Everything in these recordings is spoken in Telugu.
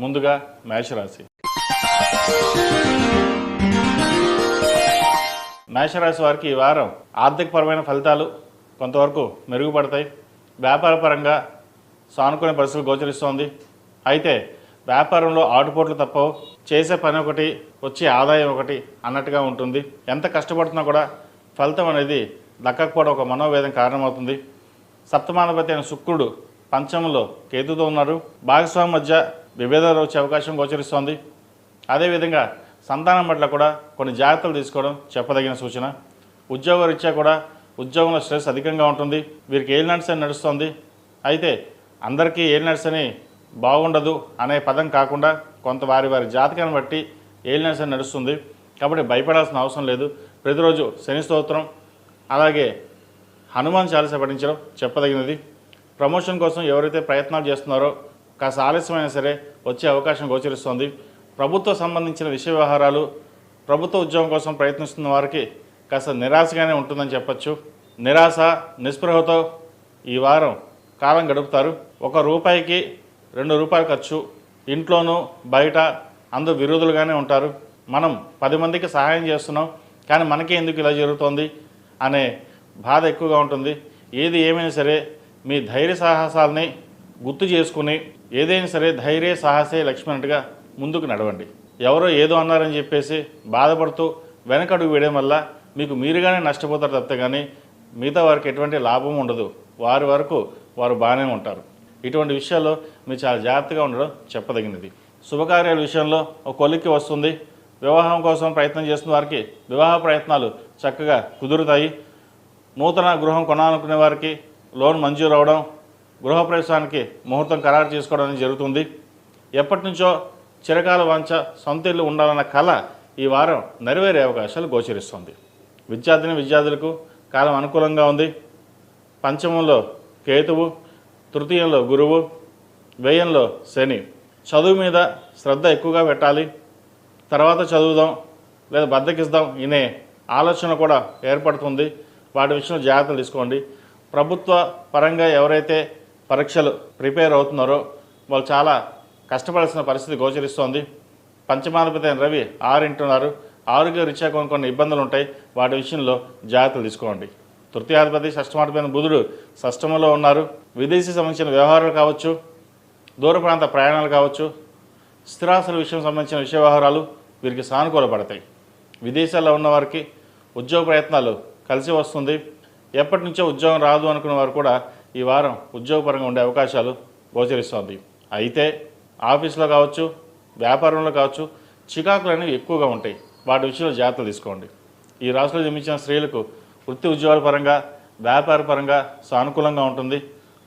ముందుగా మేషరాశి. మేషరాశి వారికి ఈ వారం ఆర్థికపరమైన ఫలితాలు కొంతవరకు మెరుగుపడతాయి. వ్యాపారపరంగా సానుకునే పరిస్థితులు గోచరిస్తోంది. అయితే వ్యాపారంలో ఆటుపోట్లు తప్పవు. చేసే పని ఒకటి వచ్చే ఆదాయం ఒకటి అన్నట్టుగా ఉంటుంది. ఎంత కష్టపడుతున్నా కూడా ఫలితం అనేది దక్కకపోవడం ఒక మనోవేదం కారణమవుతుంది. సప్తమానపతి అయిన శుక్రుడు పంచమంలో కేతుతో ఉన్నారు. భాగస్వామి మధ్య విభేదాలు వచ్చే అవకాశం గోచరిస్తోంది. అదేవిధంగా సంతానం పట్ల కూడా కొన్ని జాగ్రత్తలు తీసుకోవడం చెప్పదగిన సూచన. ఉద్యోగరీత్యా కూడా ఉద్యోగంలో స్ట్రెస్ అధికంగా ఉంటుంది. వీరికి ఏల్ నట్స్ అని నడుస్తుంది. అయితే అందరికీ ఏల్ నట్స్ అని బాగుండదు అనే పదం కాకుండా కొంత వారి వారి జాతకాన్ని బట్టి ఏల్ నట్స్ అని నడుస్తుంది. కాబట్టి భయపడాల్సిన అవసరం లేదు. ప్రతిరోజు శని స్తోత్రం అలాగే హనుమాన్ చాలీస పఠించడం చెప్పదగినది. ప్రమోషన్ కోసం ఎవరైతే ప్రయత్నాలు చేస్తున్నారో కాస్త ఆలస్యమైనా సరే వచ్చే అవకాశం గోచరిస్తోంది. ప్రభుత్వ సంబంధించిన విషయ వ్యవహారాలు ప్రభుత్వ ఉద్యోగం కోసం ప్రయత్నిస్తున్న వారికి కాస్త నిరాశగానే ఉంటుందని చెప్పచ్చు. నిరాశ నిస్పృహతో ఈ వారం కాలం గడుపుతారు. ఒక రూపాయికి రెండు రూపాయలు ఖర్చు ఇంట్లోనూ బయట అందరూ విరోధులుగానే ఉంటారు. మనం పది మందికి సహాయం చేస్తున్నాం కానీ మనకే ఎందుకు ఇలా జరుగుతోంది అనే బాధ ఎక్కువగా ఉంటుంది. ఏది ఏమైనా సరే మీ ధైర్య సాహసాలని గుర్తు చేసుకుని ఏదైనా సరే ధైర్య సాహసే లక్ష్మి ముందుకు నడవండి. ఎవరో ఏదో అన్నారని చెప్పేసి బాధపడుతూ వెనకడుగు వేయడం వల్ల మీకు మీరుగానే నష్టపోతారు తప్పితే కానీ మిగతా వారికి ఎటువంటి లాభం ఉండదు. వారి వరకు వారు బాగానే ఉంటారు. ఇటువంటి విషయాల్లో మీరు చాలా జాగ్రత్తగా ఉండడం చెప్పదగినది. శుభకార్యాల విషయంలో ఒక కొలిక్కి వస్తుంది. వివాహం కోసం ప్రయత్నం చేస్తున్న వారికి వివాహ ప్రయత్నాలు చక్కగా కుదురుతాయి. నూతన గృహం కొనాలనుకునే వారికి లోన్ మంజూరు అవడం గృహప్రవేశానికి ముహూర్తం ఖరారు చేసుకోవడం అనేది జరుగుతుంది. ఎప్పటి నుంచో చిరకాల వంచ సొంత ఇల్లు ఉండాలన్న కళ ఈ వారం నెరవేరే అవకాశాలు గోచరిస్తుంది. విద్యార్థిని విద్యార్థులకు కాలం అనుకూలంగా ఉంది. పంచమంలో కేతువు తృతీయంలో గురువు వ్యయంలో శని. చదువు మీద శ్రద్ధ ఎక్కువగా పెట్టాలి. తర్వాత చదువుదాం లేదా బద్దకిస్తాం ఇనే ఆలోచన కూడా ఏర్పడుతుంది. వాటి విషయంలో జాగ్రత్తలు తీసుకోండి. ప్రభుత్వ పరంగా ఎవరైతే పరీక్షలు ప్రిపేర్ అవుతున్నారో వాళ్ళు చాలా కష్టపడాల్సిన పరిస్థితి గోచరిస్తోంది. పంచమాధిపతి అయిన రవి ఆరింటున్నారు. ఆరోగ్య రీత్యా కొన్ని కొన్ని ఇబ్బందులు ఉంటాయి వాటి విషయంలో జాగ్రత్తలు తీసుకోండి. తృతీయాధిపతి షష్టమాధిపతి బుధుడు షష్టమంలో ఉన్నారు. విదేశీ సంబంధించిన వ్యవహారాలు కావచ్చు దూర ప్రాంత ప్రయాణాలు కావచ్చు స్థిరాస్తుల విషయం సంబంధించిన విషయ వ్యవహారాలు వీరికి సానుకూలపడతాయి. విదేశాల్లో ఉన్న వారికి ఉద్యోగ ప్రయత్నాలు కలిసి వస్తుంది. ఎప్పటి నుంచో ఉద్యోగం రాదు అనుకున్న వారు కూడా ఈ వారం ఉద్యోగపరంగా ఉండే అవకాశాలు గోచరిస్తోంది. అయితే ఆఫీస్లో కావచ్చు వ్యాపారంలో కావచ్చు చికాకులు అనేవి ఎక్కువగా ఉంటాయి. వాటి విషయంలో జాగ్రత్తలు తీసుకోండి. ఈ రాశిలో జన్మించిన స్త్రీలకు వృత్తి ఉద్యోగాల పరంగా వ్యాపార పరంగా సానుకూలంగా ఉంటుంది.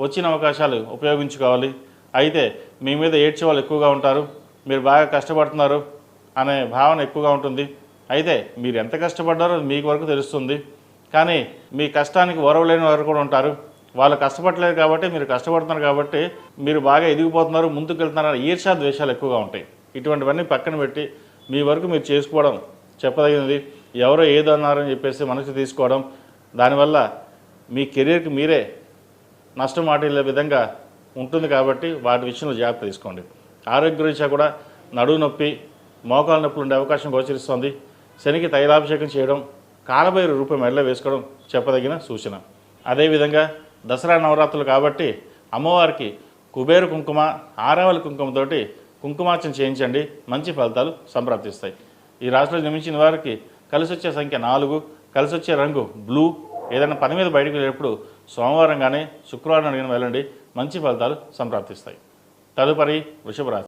వచ్చిన అవకాశాలు ఉపయోగించుకోవాలి. అయితే మీ మీద ఏడ్చే వాళ్ళు ఎక్కువగా ఉంటారు. మీరు బాగా కష్టపడుతున్నారు అనే భావన ఎక్కువగా ఉంటుంది. అయితే మీరు ఎంత కష్టపడ్డారో మీకు వరకు తెలుస్తుంది. కానీ మీ కష్టానికి ఓరవలేని వారు కూడా ఉంటారు. వాళ్ళు కష్టపడలేదు కాబట్టి మీరు కష్టపడుతున్నారు కాబట్టి మీరు బాగా ఎదిగిపోతున్నారు ముందుకు వెళ్తున్నారు ఈర్షా ద్వేషాలు ఎక్కువగా ఉంటాయి. ఇటువంటివన్నీ పక్కన పెట్టి మీ వరకు మీరు చేసుకోవడం చెప్పదగినది. ఎవరో ఏదో అన్నారని చెప్పేసి మనసు తీసుకోవడం. దానివల్ల మీ కెరీర్కి మీరే నష్టం వాటిల్లే విధంగా ఉంటుంది కాబట్టి వాటి విషయంలో జాగ్రత్త తీసుకోండి. ఆరోగ్య రీత్యా కూడా నడువు నొప్పి మోకాల నొప్పులు ఉండే అవకాశం గోచరిస్తోంది. శనికి తైలాభిషేకం చేయడం కాలభైరు రూపం మెడలో వేసుకోవడం చెప్పదగిన సూచన. అదేవిధంగా దసరా నవరాత్రులు కాబట్టి అమ్మవారికి కుబేర కుంకుమ ఆరావళి కుంకుమతోటి కుంకుమార్చన చేయించండి. మంచి ఫలితాలు సంప్రాప్తిస్తాయి. ఈ రాశిలో జన్మించిన వారికి కలిసి వచ్చే సంఖ్య నాలుగు కలిసి వచ్చే రంగు బ్లూ. ఏదైనా పని మీద బయటకు వెళ్ళేటప్పుడు సోమవారం కానీ శుక్రవారం అడిగిన వెళ్ళండి. మంచి ఫలితాలు సంప్రాప్తిస్తాయి. తదుపరి వృషభ రాశి.